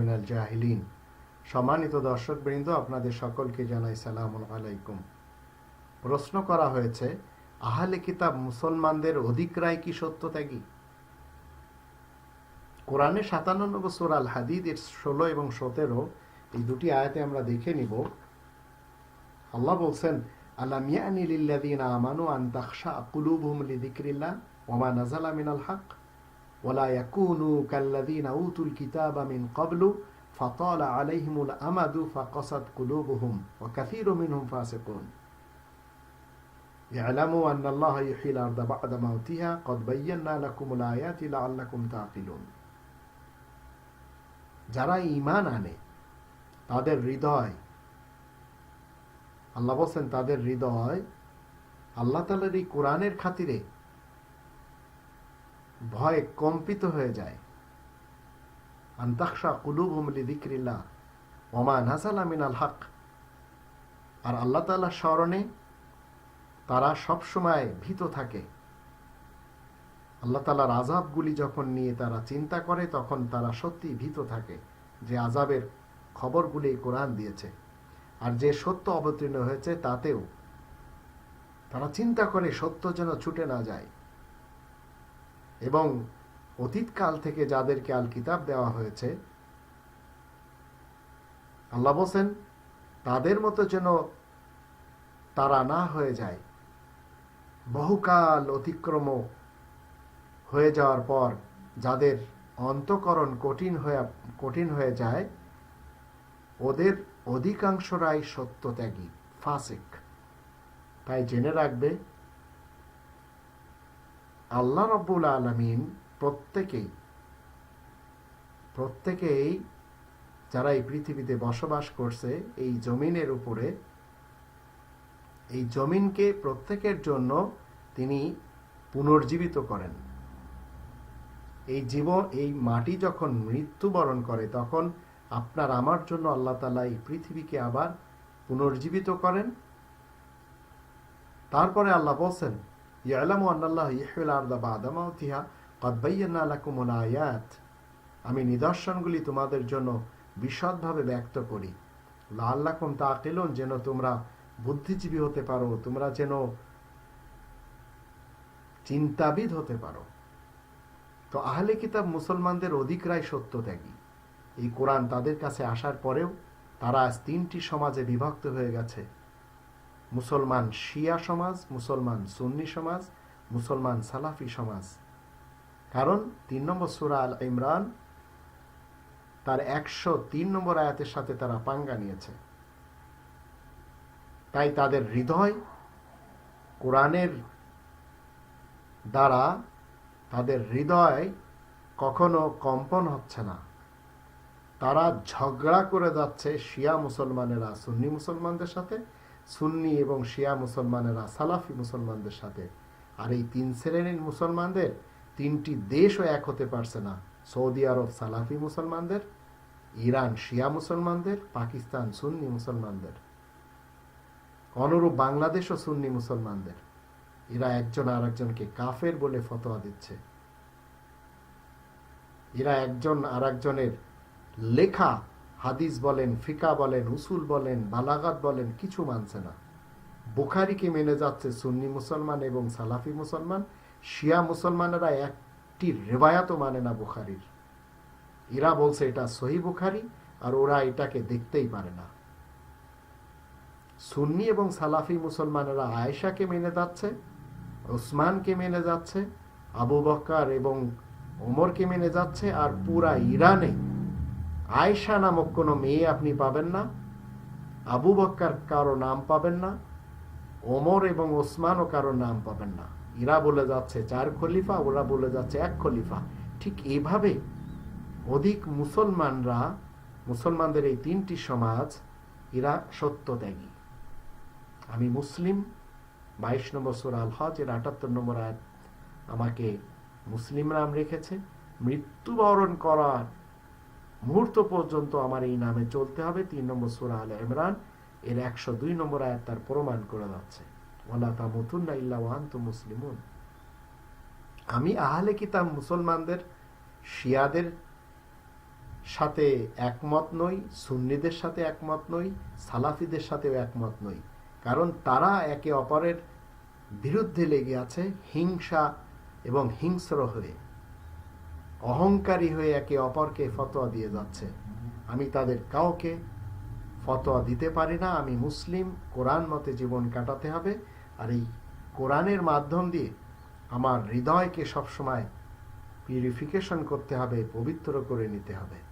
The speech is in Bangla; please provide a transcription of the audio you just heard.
মিনাল জাহিলিন। সম্মানিত দর্শক বৃন্দ আপনাদের সকলকে জানাই সালাম আলাইকুম। প্রশ্ন করা হয়েছে, আহলে কিতাব মুসলমানদের অধিক্রায় কি সত্যত্যাগী কোরআনে সাতান্ন নম্বর সুরাল হাদিদ, এর ষোলো এবং সতেরো, এই দুটি আয়াতে আমরা দেখে নিব। আল্লাহ বলছেন আল্লাহ আমানু আন তাখশা কুলুবুহুম লিযিকরিল্লাহ ওয়া মা নাযালা মিনাল হক ولا يكونوا كالذين أوتوا الكتاب من قبل فطال عليهم الأمد فقست قلوبهم وكثير منهم فاسقون اعلموا أن الله يحيي الأرض بعد موتها قد بينا لكم الآيات لعلكم تعقلون যারা ইমান আনে তাদের হৃদয় আল্লাহ বলছেন তাদের হৃদয় আল্লাহ তালের এই কোরআনের খাতিরে ভয় কম্পিত হয়ে যায়। আন্তাকশা কুলুব হুমলি দিক্রিল্লা ওমা নাসাল মিনাল হক। আর আল্লাহ তাল্লাহ স্মরণে তারা সবসময় ভীত থাকে। আল্লাহ তালার আজাবগুলি যখন নিয়ে তারা চিন্তা করে, তখন তারা সত্যি ভীত থাকে যে আজাবের খবরগুলি কোরআন দিয়েছে। আর যে সত্য অবতীর্ণ হয়েছে, তাতেও তারা চিন্তা করে সত্য যেন ছুটে না যায়। এবং অতীতকাল থেকে যাদেরকে আল কিতাব দেওয়া হয়েছে, আল্লাহ বলছেন, তাদের মতো যেন তারা না হয়ে যায়, বহুকাল অতিক্রম হয়ে যাওয়ার পর যাদের অন্তকরণ কঠিন হয়ে কঠিন হয়ে যায়, ওদের অধিকাংশরাই সত্যত্যাগী, ফাসিক। তাই জেনে রাখবে আল্লাহ রব্বুল আলমিন প্রত্যেকেই প্রত্যেকেই যারা এই পৃথিবীতে বসবাস করছে, এই জমিনের উপরে, এই জমিনকে প্রত্যেকের জন্য তিনি পুনর্জীবিত করেন। এই জীবন, এই মাটি যখন মৃত্যুবরণ করে, তখন আপনার আমার জন্য আল্লাহ তালা এই পৃথিবীকে আবার পুনর্জীবিত করেন। তারপরে আল্লাহ বলছেন ইয়ালামু আন্নাল্লাহ ইহবিল আরদা আমি নিদর্শনগুলি তোমাদের জন্য বিশদভাবে ব্যক্ত করি। লাল্লাকুম তাকিলুন যেন তোমরা বুদ্ধিজীবী হতে পারো, তোমরা যেন চিন্তাবিদ হতে পারো। তো আহলে কিতাব মুসলমানদের অধিকরাই সত্যত্যাগী। এই কোরআন তাদের কাছে আসার পরেও তারা আজ তিনটি সমাজে বিভক্ত হয়ে গেছে। মুসলমান শিয়া সমাজ, মুসলমান সুন্নি সমাজ, মুসলমান সালাফি সমাজ। কারণ তিন নম্বর সুরা আল ইমরান তার একশো তিন নম্বর আয়াতের সাথে তারা পাঙ্গা নিয়েছে। তাই তাদের হৃদয় কোরআনের দ্বারা তাদের হৃদয় কখনো কম্পন হচ্ছে না। তারা ঝগড়া করে যাচ্ছে শিয়া মুসলমানেরা, সুন্নি মুসলমানদের সাথে সুন্নি এবং শিয়া মুসলমানেরা, সালাফি মুসলমানদের সাথে। আর এই তিন শ্রেণির মুসলমানদের, তিনটি দেশও এক হতে পারছে না। সৌদি আরব সালাফি মুসলমানদের, ইরান শিয়া মুসলমানদের, পাকিস্তান সুন্নি মুসলমানদের। অনুরূপ বাংলাদেশ ও সুন্নি মুসলমানদের। এরা একজন আর একজনকে কাফের বলে ফতোয়া দিচ্ছে। এরা একজন আর একজনের লেখা হাদিস বলেন, ফিকা বলেন, উসুল বলেন, বালাগাত বলেন, কিছু মানছে না। বুখারিকে মেনে যাচ্ছে সুন্নি মুসলমান এবং সালাফি মুসলমান। শিয়া মুসলমানেরা একটি রেবায়াতও মানে না বুখারির। এরা বলছে এটা সহি বুখারি আর ওরা এটাকে দেখতেই পারে না। সুন্নি এবং সালাফি মুসলমানেরা আয়েশাকে মেনে যাচ্ছে, ওসমানকে মেনে যাচ্ছে, আবু বক্কার এবং ওমরকে মেনে যাচ্ছে আর পুরা ইরানে আয়সা নামক কোনো মেয়ে আপনি পাবেন না, আবু বক্কার কারও নাম পাবেন না, ওমর এবং ওসমানও কারও নাম পাবেন না। এরা বলে যাচ্ছে চার খলিফা, ওরা বলে যাচ্ছে এক খলিফা। ঠিক এভাবে অধিক মুসলমানরা, মুসলমানদের এই তিনটি সমাজ, এরা সত্যত্যাগী। আমি মুসলিম, বাইশ নম্বর সুরাল হজ এর আটাত্তর নম্বর আয়াত আমাকে মুসলিম নাম রেখেছে। মৃত্যুবরণ করার মুহূর্ত পর্যন্ত আমার এই নামে চলতে হবে। তিন নম্বর সুরা আল ইমরান, এর একশো দুই নম্বর আয়াত তার প্রমাণ করে যাচ্ছে। ওলা ইল্লা ওয়ান্তু মুসলিমুন। আমি আহলে কিতাব মুসলমানদের, শিয়াদের সাথে একমত নই, সুন্নিদের সাথে একমত নই, সালাফিদের সাথেও একমত নই। কারণ তারা একে অপরের বিরুদ্ধে লেগে আছে হিংসা এবং হিংস্র হয়ে। অহংকারী হয়ে একে অপরকে ফতোয়া দিয়ে যাচ্ছে। আমি তাদের কাউকে ফতোয়া দিতে পারি না। আমি মুসলিম, কোরআন মতে জীবন কাটাতে হবে। আর এই কোরআনের মাধ্যম দিয়ে আমার হৃদয়কে সবসময় পিউরিফিকেশন করতে হবে, পবিত্র করে নিতে হবে।